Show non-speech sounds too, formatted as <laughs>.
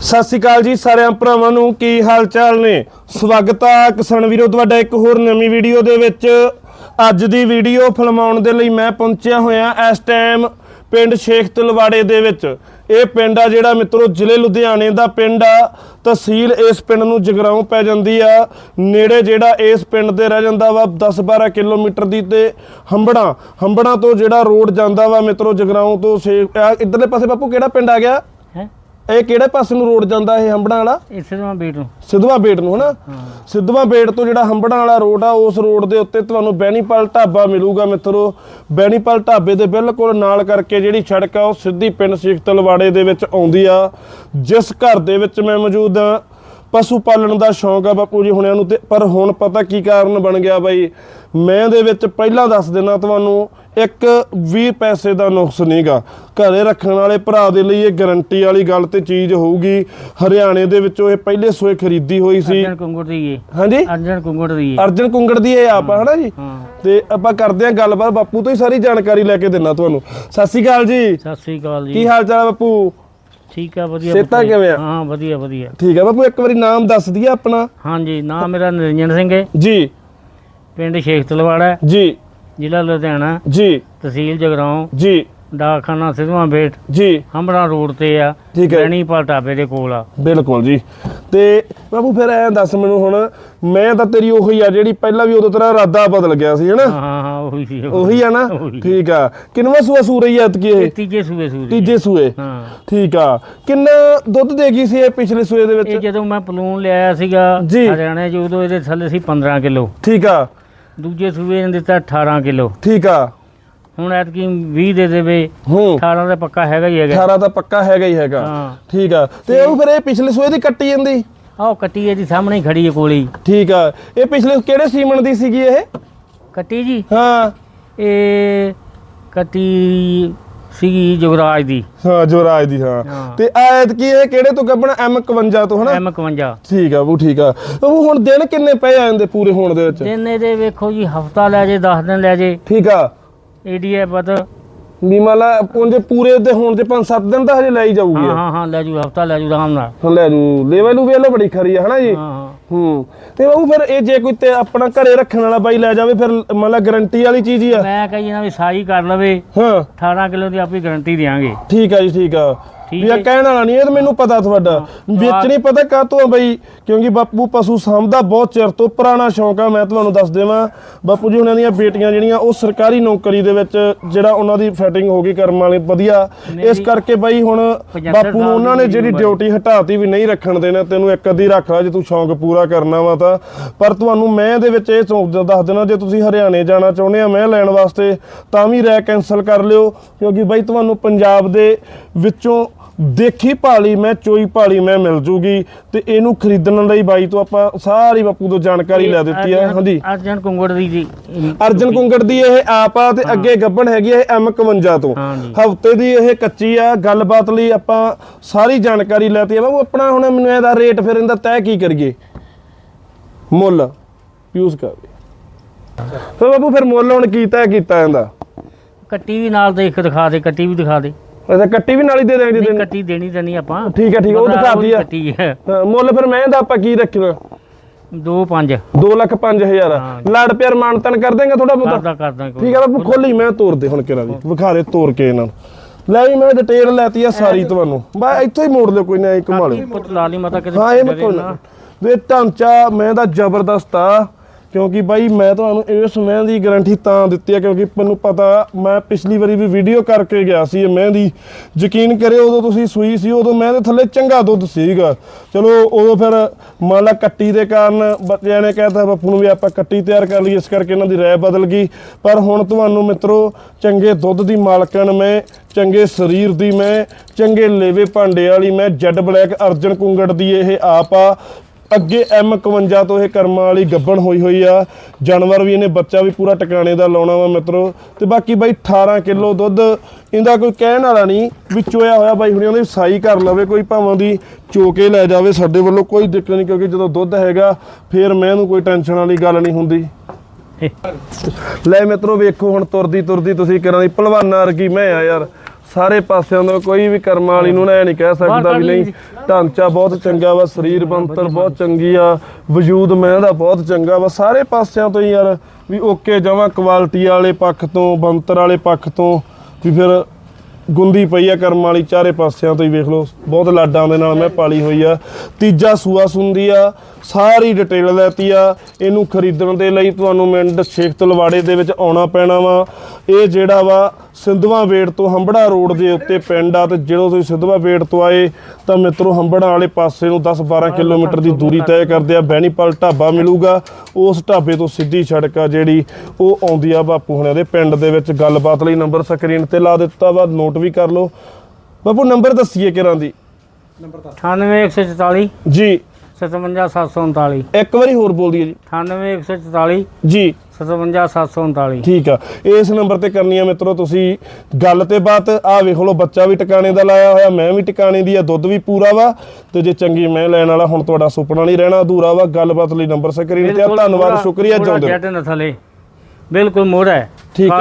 ਸਤਿ ਸ਼੍ਰੀ ਅਕਾਲ ਜੀ ਸਾਰਿਆਂ ਭਰਾਵਾਂ ਨੂੰ, ਕੀ ਹਾਲ ਚਾਲ ਨੇ? ਸਵਾਗਤ ਆ ਕਿਸਾਨ ਵੀਰੋ, ਤੁਹਾਡਾ ਇੱਕ ਹੋਰ ਨਵੀਂ ਵੀਡੀਓ ਦੇ ਵਿੱਚ। ਅੱਜ ਦੀ ਵੀਡੀਓ ਫਿਲਮਾਉਣ ਦੇ ਲਈ ਮੈਂ ਪਹੁੰਚਿਆ ਹੋਇਆ ਇਸ ਟਾਈਮ ਪਿੰਡ ਸ਼ੇਖ ਤਲਵਾੜੇ ਦੇ ਵਿੱਚ। ਇਹ ਪਿੰਡ ਆ ਜਿਹੜਾ ਮਿੱਤਰੋ, ਜ਼ਿਲ੍ਹੇ ਲੁਧਿਆਣੇ ਦਾ ਪਿੰਡ ਆ। ਤਹਿਸੀਲ ਇਸ ਪਿੰਡ ਨੂੰ ਜਗਰਾਉਂ ਪੈ ਜਾਂਦੀ ਆ। ਨੇੜੇ ਜਿਹੜਾ ਇਸ ਪਿੰਡ ਦੇ ਰਹਿ ਜਾਂਦਾ ਵਾ 10-12 ਕਿਲੋਮੀਟਰ ਦੀ ਤੇ ਹੰਬੜਾ। ਹੰਬੜਾ ਤੋਂ ਜਿਹੜਾ ਰੋਡ ਜਾਂਦਾ ਵਾ ਮਿੱਤਰੋ, ਜਗਰਾਉਂ ਤੋਂ ਸੇ ਇੱਧਰਲੇ ਪਾਸੇ ਬਾਪੂ ਕਿਹੜਾ ਪਿੰਡ ਆ ਗਿਆ? ਇਹ ਕਿਹੜੇ ਪਾਸੇ ਨੂੰ ਰੋਡ ਜਾਂਦਾ ਇਹ ਹੰਬੜਾਂ ਵਾਲਾ? ਇਸੇ ਤੋਂ ਬੇਟ ਨੂੰ। ਸਿੱਧਵਾਂ ਬੇਟ ਨੂੰ ਹਨਾ? ਸਿੱਧਵਾਂ ਬੇਟ ਤੋਂ ਜਿਹੜਾ ਹੰਬੜਾਂ ਵਾਲਾ ਰੋਡ ਆ ਉਸ ਰੋਡ ਦੇ ਉੱਤੇ ਤੁਹਾਨੂੰ ਬੈਣੀਪਾਲ ਢਾਬਾ ਮਿਲੂਗਾ ਮਿੱਤਰੋ। ਬੈਣੀਪਾਲ ਢਾਬੇ ਦੇ ਬਿਲਕੁਲ ਨਾਲ ਕਰਕੇ ਜਿਹੜੀ ਸੜਕ ਆ ਉਹ ਸਿੱਧੀ ਪਿੰਡ ਸਿੱਖ ਤਲਵਾੜੇ ਦੇ ਵਿੱਚ ਆਉਂਦੀ ਆ। ਜਿਸ ਘਰ ਦੇ ਵਿੱਚ ਮੈਂ ਮੌਜੂਦ ਆ ਪਸ਼ੂ ਪਾਲਣ ਦਾ ਸ਼ੌਂਕ ਆ ਬਾਪੂ ਜੀ ਹੁਣਿਆਂ ਨੂੰ ਤੇ ਪਰ ਹੁਣ ਪਤਾ ਕੀ ਕਾਰਨ ਬਣ ਗਿਆ ਬਾਈ? ਮੈਂ ਦੇ ਵਿੱਚ ਪਹਿਲਾਂ ਦੱਸ ਦੇਣਾ ਤੁਹਾਨੂੰ ਇੱਕ 20 ਪੈਸੇ ਦਾ ਨੁਕਸ ਨਹੀਂਗਾ। ਘਰੇ ਰੱਖਣ ਵਾਲੇ ਭਰਾ ਦੇ ਲਈ ਇਹ ਗਾਰੰਟੀ ਵਾਲੀ ਗੱਲ ਤੇ ਚੀਜ਼ ਹੋਊਗੀ। ਹਰਿਆਣੇ ਦੇ ਵਿੱਚੋਂ ਇਹ ਪਹਿਲੇ ਸੋਏ ਖਰੀਦੀ ਹੋਈ ਸੀ। ਅਰਜਨ ਕੁੰਗੜ ਦੀ ਏ ਹਾਂਜੀ? ਅਰਜਨ ਕੁੰਗੜ ਦੀ ਏ ਅਰਜਨ ਕੁੰਗੜ ਦੀ ਇਹ ਆਪ ਆ ਹਨਾ ਜੀ? ਤੇ ਆਪਾਂ ਕਰਦੇ ਹਾਂ ਗੱਲਬਾਤ ਬਾਪੂ ਤੋਂ ਹੀ ਸਾਰੀ ਜਾਣਕਾਰੀ ਲੈ ਕੇ ਦਿੰਨਾ ਤੁਹਾਨੂੰ। ਸਤਿ ਸ਼੍ਰੀ ਅਕਾਲ ਜੀ। ਸਤਿ ਸ੍ਰੀ ਅਕਾਲ ਕੀ ਜੀ ਹਾਲ ਚਾਲ ਆ ਬਾਪੂ? ਠੀਕ ਆ ਵਧੀਆ ਸਿਹਤਾਂ। ਕਿਵੇਂ ਆ? ਹਾਂ ਵਧੀਆ ਵਧੀਆ। ਠੀਕ ਆ ਬਾਪੂ ਇੱਕ ਵਾਰੀ ਨਾਮ ਦੱਸ ਦਈਏ ਆਪਣਾ। ਹਾਂਜੀ ਨਾਮ ਮੇਰਾ ਨਿਰੰਜਨ ਸਿੰਘ ਹੈ ਜੀ। ਪਿੰਡ ਸ਼ੇਖ ਤਲਵਾੜਾ ਹੈ, ਜੀ। ਜ਼ਿਲ੍ਹਾ ਲੁਧਿਆਣਾ ਜੀ। ਤਹਿਸੀਲ ਜਗਰਾਉਂ ਜੀ। ਡਾਕਖਾਨਾ ਸਿਧਵਾਂ ਬੇਟ। ਜੀ। ਹੰਬੜਾ ਰੋਡ ਤੇ ਆ। ਠੀਕ ਹੈ। ਬੈਣੀਪਾਲ ਢਾਬੇ ਦੇ ਕੋਲ ਆ। ਬਿਲਕੁਲ ਜੀ। ਤੇ ਬਾਪੂ ਫਿਰ ਐਂ ਦੱਸ ਮੈਨੂੰ ਹੁਣ ਮੈਂ ਤਾਂ ਤੇਰੀ ਉਹੀ ਆ ਜਿਹੜੀ ਪਹਿਲਾਂ ਵੀ ਉਦੋਂ ਤੇਰਾ ਇਰਾਦਾ ਬਦਲ ਗਿਆ ਸੀ ਹਨਾ? ਹਾਂ ਹਾਂ ਹਾਂ ਉਹੀ ਸੀ ਉਹੀ ਆ ਨਾ। ਠੀਕ ਆ। ਕਿੰਨਵਾਂ ਸੂਆ ਸੂ ਰਹੀ ਆ ਐਤਕੀ ਇਹ? ਤੀਜੇ ਸੂਏ ਸੂਏ ਤੀਜੇ ਸੂਏ। ਹਾਂ। ਠੀਕ ਆ। ਕਿੰਨਾ ਦੁੱਧ ਦੇ ਗਈ ਸੀ ਇਹ ਪਿਛਲੇ ਸੂਏ ਦੇ ਇਹ ਵਿੱਚ ਜਦੋਂ ਮੈਂ ਪਲੂਨ ਲਿਆਇਆ ਸੀਗਾ ਜੀ। ਹਰਿਆਣੇ 'ਚ ਉਦੋਂ ਇਹਦੇ ਥੱਲੇ ਸੀ 15 ਕਿਲੋ। ਠੀਕ ਆ। ਦੂਜੇ ਸੂਏ ਨੇ ਦਿੱਤਾ 18 ਕਿਲੋ। ਠੀਕ ਆ। ਹੁਣ ਐਤਕੀ 20 ਦੇ ਦੇਵੇ ਹੂੰ। 18 ਦਾ ਪੱਕਾ ਹੈਗਾ ਹੀ ਹੈਗਾ। 18 ਤਾਂ ਪੱਕਾ ਹੈਗਾ ਹੀ ਹੈਗਾ। ਠੀਕ ਆ। ਤੇ ਉਹ ਫਿਰ ਇਹ ਪਿਛਲੇ ਸੂਏ ਦੀ ਕੱਟੀ ਜਾਂਦੀ? ਆਹ ਕੱਟੀ ਇਹਦੀ ਸਾਹਮਣੇ ਖੜੀ ਹੈ ਕੋਲੀ। ਠੀਕ ਆ। ਇਹ ਪਿਛਲੇ ਕਿਹੜੇ ਸੀਮਨ ਦੀ ਸੀਗੀ ਇਹ? ਕੱਟੀ ਜੀ? ਹਾਂ। ਇਹ ਕੱਟੀ ਸੀਗੀ ਜੁਗਰਾਜ ਦੀ। ਹਾਂ ਜੋਰਾਜ ਦੀ ਹਾਂ। ਤੇ ਐਤ ਕੀ ਇਹ ਕਿਹੜੇ ਤੋਂ ਗੱਬਣਾ? M51 ਤੋਂ ਹਨਾ? ਐਮ 51 ਠੀਕ ਆ ਉਹ ਠੀਕ ਆ। ਉਹ ਹੁਣ ਦਿਨ ਕਿੰਨੇ ਪਏ ਆ ਜਾਂਦੇ ਪੂਰੇ ਹੋਣ ਦੇ ਵਿੱਚ? ਦਿਨ ਇਹਦੇ ਵੇਖੋ ਜੀ ਹਫਤਾ ਲੈ ਜੇ 10 ਦਿਨ ਲੈ ਜੇ। ਠੀਕ ਆ। ਪਤ ਹਾਂ ਵੀ ਮੰਨ ਲਾ ਪੁੰਜੇ ਪੂਰੇ ਦੇ ਹੋਣ ਤੇ 5-7 ਦਿਨ ਤਾਂ ਹਜੇ ਲੈ ਹੀ ਜਾਊਗੀ। ਹਾਂ ਹਾਂ ਲੈ ਜੂ ਹਫਤਾ ਲੈ ਜੂ ਆਰਾਮ ਨਾਲ। ਹੁਣ ਲੈ ਜੂ। ਲੈਵਲ ਨੂੰ ਵੇਲੋ ਬੜੀ ਖਰੀ ਆ ਹਨਾ ਜੀ? ਹਾਂ ਹਾਂ। ਹੂੰ। ਤੇ ਉਹ ਫਿਰ ਇਹ ਜੇ ਕੋਈ ਤੇ ਆਪਣਾ ਘਰੇ ਰੱਖਣ ਵਾਲਾ ਬਾਈ ਲੈ ਜਾਵੇ ਫਿਰ ਮੰਨ ਲਾ ਗਾਰੰਟੀ ਵਾਲੀ ਚੀਜ਼ ਹੀ ਆ। ਮੈਂ ਕਹੀ ਨਾ ਵੀ ਸਾਈ ਕਰ ਲਵੇ। ਹਾਂ। 18 ਕਿਲੋ ਦੀ ਆਪੀ ਗਾਰੰਟੀ ਦੇਾਂਗੇ ਠੀਕ ਆ ਜੀ ਠੀਕ ਆ। ਵੀ ਆ। ਕਹਿਣ ਵਾਲਾ ਨਹੀਂ ਇਹ ਤਾਂ ਮੈਨੂੰ ਪਤਾ ਤੁਹਾਡਾ। ਵਿੱਚ ਨਹੀਂ ਪਤਾ ਕਾਹਤੋਂ ਆ ਬਈ ਕਿਉਂਕਿ ਬਾਪੂ ਪਸ਼ੂ ਸਾਂਭਦਾ ਬਹੁਤ ਚਿਰ ਤੋਂ ਪੁਰਾਣਾ ਸ਼ੌਂਕ ਆ ਮੈਂ ਤੁਹਾਨੂੰ ਦੱਸ ਦੇਵਾਂ। ਬਾਪੂ ਜੀ ਉਹਨਾਂ ਦੀਆਂ ਬੇਟੀਆਂ ਜਿਹੜੀਆਂ ਉਹ ਸਰਕਾਰੀ ਨੌਕਰੀ ਦੇ ਵਿੱਚ ਜਿਹੜਾ ਉਹਨਾਂ ਦੀ ਫੈਟਿੰਗ ਹੋ ਗਈ ਕਰਮ ਵਾਲੀ ਵਧੀਆ। ਇਸ ਕਰਕੇ ਬਾਈ ਹੁਣ 75 ਬਾਪੂ ਨੂੰ ਉਹਨਾਂ ਨੇ ਜਿਹੜੀ। ਡਿਊਟੀ ਹਟਾਤੀ ਵੀ ਨਹੀਂ ਰੱਖਣ ਦੇਣਾ ਤੈਨੂੰ ਇੱਕ ਅੱਧੀ ਰੱਖ ਲੈ ਜੇ ਤੂੰ ਸ਼ੌਂਕ ਪੂਰਾ ਕਰਨਾ ਵਾ ਤਾਂ। ਪਰ ਤੁਹਾਨੂੰ ਮੈਂ ਦੇ ਵਿੱਚ ਇਹ ਸੌਂਪ ਦੱਸ ਦੇਣਾ ਜੇ ਤੁਸੀਂ ਹਰਿਆਣੇ ਜਾਣਾ ਚਾਹੁੰਦੇ ਆ ਮੈਂ ਲੈਣ ਵਾਸਤੇ ਤਾਂ ਵੀ ਰਹਿ ਕੈਨਸਲ ਕਰ ਲਿਓ ਕਿਉਂਕਿ ਬਾਈ ਤੁਹਾਨੂੰ ਪੰਜਾਬ ਦੇ ਵਿੱਚੋਂ ਦੇਖੀ ਭਾਲੀ ਮੈਂ ਚੋਈ ਭਾਲੀ ਮੈਂ ਮਿਲ ਜੂਗੀ। ਤੇ ਇਹਨੂੰ ਖਰੀਦਣ ਲਈ ਬਾਈ ਤੋਂ ਆਪਾਂ ਸਾਰੀ ਬਾਪੂ ਤੋਂ ਜਾਣਕਾਰੀ ਲੈ ਦਿੱਤੀ ਹੈ। ਹਾਂਜੀ। ਅਰਜਨ ਕੁੰਗੜ ਦੀ ਜੀ। ਅਰਜਨ ਕੁੰਗੜ ਦੀ ਇਹ ਆਪ ਆ ਤੇ ਅੱਗੇ ਗੱਬਣ ਹੈਗੀ ਇਹ M51 ਤੋਂ। ਹਫ਼ਤੇ ਦੀ ਇਹ ਕੱਚੀ ਆ। ਗੱਲਬਾਤ ਲਈ ਆਪਾਂ ਸਾਰੀ ਜਾਣਕਾਰੀ ਲੈਤੀ ਆ ਬਾਬੂ ਆਪਣਾ ਹੁਣ ਮੈਨੂੰ ਇਹਦਾ ਰੇਟ ਫਿਰ ਇਹਦਾ ਤੈਅ ਕੀ ਕਰੀਏ? ਮੁੱਲ। ਯੂਜ਼ ਕਰ ਫਿਰ ਬਾਬੂ ਫਿਰ ਮੁੱਲ ਹੁਣ ਕੀ ਤੈਅ ਕੀਤਾ ਇਹਦਾ? ਕੱਟੀ ਵੀ ਨਾਲ ਦੇਖ ਦਿਖਾ ਦੇ ਕੱਟੀ ਵੀ ਦਿਖਾ ਦੇ। ਅੱਛਾ ਕੱਟੀ ਵੀ ਨਾਲ ਹੀ ਦੇ ਦੇਣੀ ਨਹੀਂ ਦਿਨ ਕੱਟੀ ਦੇਣੀ ਤਾਂ ਨਹੀਂ ਆਪਾਂ। ਠੀਕ ਹੈ ਠੀਕ ਹੈ ਉਹ ਮਤਲਬ ਦਿਖਾਤੀ ਆ ਕੱਟੀ ਹੈ। ਹਾਂ, ਮੁੱਲ ਫਿਰ ਮੈਂ ਇਹਦਾ ਆਪਾਂ ਕੀ ਰੱਖਣਾ 2 5 2 ਲੱਖ 5000 ਹਾਂ। ਲੜ ਪਿਆਰ ਮਾਨਤਨ ਕਰ ਦੇਂਗਾ ਥੋੜਾ ਬਹੁਤਾ? ਕਰਦਾ ਕਰਦਾ ਕੋਈ ਠੀਕ ਹੈ ਬਾਬੂ ਖੋਲੀ ਮੈਂ ਤੋਰ ਦੇ ਹੁਣ ਕਿਹੜਾ ਵੀ। ਵਿਖਾ ਦੇ ਤੋਰ ਕੇ ਇਹਨਾਂ ਨੂੰ। ਲੈ ਵੀ ਮੈਂ ਡਿਟੇਲ ਲੈਤੀ ਆ ਸਾਰੀ ਤੁਹਾਨੂੰ। ਬਾ ਇੱਥੋਂ ਹੀ ਮੋੜ ਲਿਓ ਕੋਈ ਨਾ ਇੱਕ ਮਾਲ ਪੁੱਤ ਲਾ ਲਈ ਮਤਾ ਕਿਤੇ ਹਾਂ ਇਹ ਮੈਂ ਕੋਈ। ਨਾ ਦੇ ਢਾਂਚਾ ਮੈਂ ਦਾ ਜ਼ਬਰਦਸਤ ਆ। ਕਿਉਂਕਿ ਬਾਈ ਮੈਂ ਤੁਹਾਨੂੰ ਇਸ ਮਹਿੰ ਦੀ ਗਾਰੰਟੀ ਤਾਂ ਦਿੱਤੀ ਹੈ ਕਿਉਂਕਿ ਮੈਨੂੰ ਪਤਾ ਮੈਂ ਪਿਛਲੀ ਵਾਰੀ ਵੀ ਵੀਡੀਓ ਕਰਕੇ ਗਿਆ ਸੀ ਇਹ ਮੈਂ ਦੀ ਯਕੀਨ ਕਰਿਓ ਉਦੋਂ ਤੁਸੀਂ ਸੂਈ ਸੀ, ਉਦੋਂ ਮੈਂ ਦੇ ਥੱਲੇ ਚੰਗਾ ਦੁੱਧ ਸੀਗਾ। ਚਲੋ, ਉਦੋਂ ਫਿਰ ਮੰਨ ਲਾ ਕੱਟੀ ਦੇ ਕਾਰਨ ਬੱਚਿਆਂ ਨੇ ਕਹਿਤਾ, ਬਾਪੂ ਨੂੰ ਵੀ ਆਪਾਂ ਕੱਟੀ ਤਿਆਰ ਕਰ ਲਈ ਇਸ ਕਰਕੇ ਇਹਨਾਂ ਦੀ ਰਾਏ ਬਦਲ ਗਈ। ਪਰ ਹੁਣ ਤੁਹਾਨੂੰ ਮਿੱਤਰੋ, ਚੰਗੇ ਦੁੱਧ ਦੀ ਮਾਲਕਣ ਮੈਂ, ਚੰਗੇ ਸਰੀਰ ਦੀ ਮੈਂ, ਚੰਗੇ ਲੇਵੇ ਭਾਂਡੇ ਵਾਲੀ ਮੈਂ, ਜੈਡ ਬਲੈਕ ਅਰਜਨ ਕੁੰਗੜ ਦੀ ਇਹ ਆਪ ਆ। ਅੱਗੇ M51 ਤੋਂ ਇਹ ਕਰਮਾਂ ਵਾਲੀ ਗੱਬਣ ਹੋਈ ਹੋਈ ਆ। ਜਾਨਵਰ ਵੀ ਇਹਨੇ ਬੱਚਾ ਵੀ ਪੂਰਾ ਟਿਕਾਣੇ ਦਾ ਲਾਉਣਾ ਵਾ ਮਿੱਤਰੋ। ਤੇ ਬਾਕੀ ਬਾਈ 18 ਕਿਲੋ ਦੁੱਧ ਇਹਦਾ ਕੋਈ ਕਹਿਣ ਵਾਲਾ ਨਹੀਂ ਵੀ ਚੋਇਆ ਹੋਇਆ ਬਾਈ ਹੁਣੀ ਉਹਦੀ ਸਾਈ ਕਰ ਲਵੇ ਕੋਈ ਭਾਵਾਂ ਦੀ ਚੋ ਕੇ ਲੈ ਜਾਵੇ ਸਾਡੇ ਵੱਲੋਂ ਕੋਈ ਦਿੱਕਤ ਨਹੀਂ ਕਿਉਂਕਿ ਜਦੋਂ ਦੁੱਧ ਹੈਗਾ ਫੇਰ ਮੈਂ ਇਹਨੂੰ ਕੋਈ ਟੈਨਸ਼ਨ ਵਾਲੀ ਗੱਲ ਨਹੀਂ ਹੁੰਦੀ। <laughs> ਲੈ ਮਿੱਤਰੋ ਵੇਖੋ ਹੁਣ ਤੁਰਦੀ ਤੁਰਦੀ ਤੁਸੀਂ ਕਰਾਂ ਦੀ ਪਹਿਲਵਾਨਾਂ ਵਰਗੀ ਮੈਂ ਆ ਯਾਰ। ਸਾਰੇ ਪਾਸਿਆਂ ਤੋਂ ਕੋਈ ਵੀ ਕਰਮਾਂ ਵਾਲੀ ਨੂੰ ਨਾ ਇਹ ਨਹੀਂ ਕਹਿ ਸਕਦਾ ਵੀ ਨਹੀਂ। ਢਾਂਚਾ ਬਹੁਤ ਚੰਗਾ ਵਾ ਸਰੀਰ ਬੰਤਰ ਬਹੁਤ ਚੰਗੀ ਆ ਵਜੂਦ ਮੈਂ ਦਾ ਬਹੁਤ ਚੰਗਾ ਵਾ। ਸਾਰੇ ਪਾਸਿਆਂ ਤੋਂ ਹੀ ਯਾਰ ਵੀ ਓਕੇ ਜਮਾਂ ਕੁਆਲਿਟੀ ਵਾਲੇ ਪੱਖ ਤੋਂ ਬੰਤਰ ਵਾਲੇ ਪੱਖ ਤੋਂ ਵੀ ਫਿਰ ਗੁੰਦੀ ਪਈ ਆ ਕਰਮ ਵਾਲੀ ਚਾਰੇ ਪਾਸਿਆਂ ਤੋਂ ਹੀ ਵੇਖ ਲਓ। ਬਹੁਤ ਲਾਡਾਂ ਦੇ ਨਾਲ ਮੈਂ ਪਾਲੀ ਹੋਈ ਆ। ਤੀਜਾ ਸੂਆ ਸੁੰਦੀ ਆ ਸਾਰੀ ਡਿਟੇਲ ਲੈਤੀ ਆ। ਇਹਨੂੰ ਖਰੀਦਣ ਦੇ ਲਈ ਤੁਹਾਨੂੰ ਮਿੰਟ ਸ਼ੇਖ ਤਲਵਾੜੇ ਦੇ ਵਿੱਚ ਆਉਣਾ ਪੈਣਾ ਵਾ। ਇਹ ਜਿਹੜਾ ਵਾ ਸਿੰਧਵਾ ਵੇੜ ਤੋਂ ਹੰਬੜਾ ਰੋਡ ਦੇ ਉੱਤੇ ਪਿੰਡ ਆ ਤੇ ਜਦੋਂ ਤੁਸੀਂ ਸਿੰਧਵਾ ਵੇੜ ਤੋਂ ਆਏ ਤਾਂ ਮਿੱਤਰੋ ਹੰਬੜਾ ਵਾਲੇ ਪਾਸੇ ਨੂੰ 10-12 ਕਿਲੋਮੀਟਰ ਦੀ ਦੂਰੀ ਤੈਅ ਕਰਦੇ ਆ ਬੈਣੀਪਾਲ ਢਾਬਾ ਮਿਲੂਗਾ। ਉਸ ਢਾਬੇ ਤੋਂ ਸਿੱਧੀ ਸੜਕ ਆ ਜਿਹੜੀ ਉਹ ਆਉਂਦੀ ਆ ਬਾਪੂ ਹੁਣਿਆਂ ਦੇ ਪਿੰਡ ਦੇ ਵਿੱਚ। ਗੱਲਬਾਤ ਲਈ ਨੰਬਰ ਸਕਰੀਨ ਤੇ ਲਾ ਦਿੱਤਾ ਵਾ ਨੋਟ ਵੀ ਕਰ ਲਓ। ਬਾਪੂ ਨੰਬਰ ਦੱਸੀਏ ਕਿਰਾਂ ਦੀ? 98144 ਜੀ। 57739 ਇੱਕ ਵਾਰੀ ਹੋਰ ਬੋਲ ਦਈਏ ਜੀ। 98144 ਜੀ। 57739 ਠੀਕ ਆ। ਇਸ ਨੰਬਰ ਤੇ ਕਰਨੀ ਆ ਮਿੱਤਰੋ ਤੁਸੀਂ ਗੱਲ ਤੇ ਬਾਤ। ਆ ਵੇਖ ਲਓ ਬੱਚਾ ਵੀ ਟਿਕਾਣੇ ਦਾ ਲਾਇਆ ਹੋਇਆ ਮੈਂ ਵੀ ਟਿਕਾਣੇ ਦੀ ਆ ਦੁੱਧ ਵੀ ਪੂਰਾ ਵਾ। ਤੇ ਜੇ ਚੰਗੀ ਮੈਂ ਲੈਣ ਵਾਲਾ ਹੁਣ ਤੁਹਾਡਾ ਸੁਪਨਾ ਨਹੀਂ ਰਹਿਣਾ ਅਧੂਰਾ ਵਾ। ਗੱਲਬਾਤ ਲਈ ਨੰਬਰ ਸਕਰੀਨ ਤੇ ਆ। ਧੰਨਵਾਦ ਸ਼ੁਕਰੀਆ ਚਾਹੁੰਦੇ ਜੱਟ ਬਿਲਕੁਲ ਮੋੜਾ ਹੈ। ਠੀਕ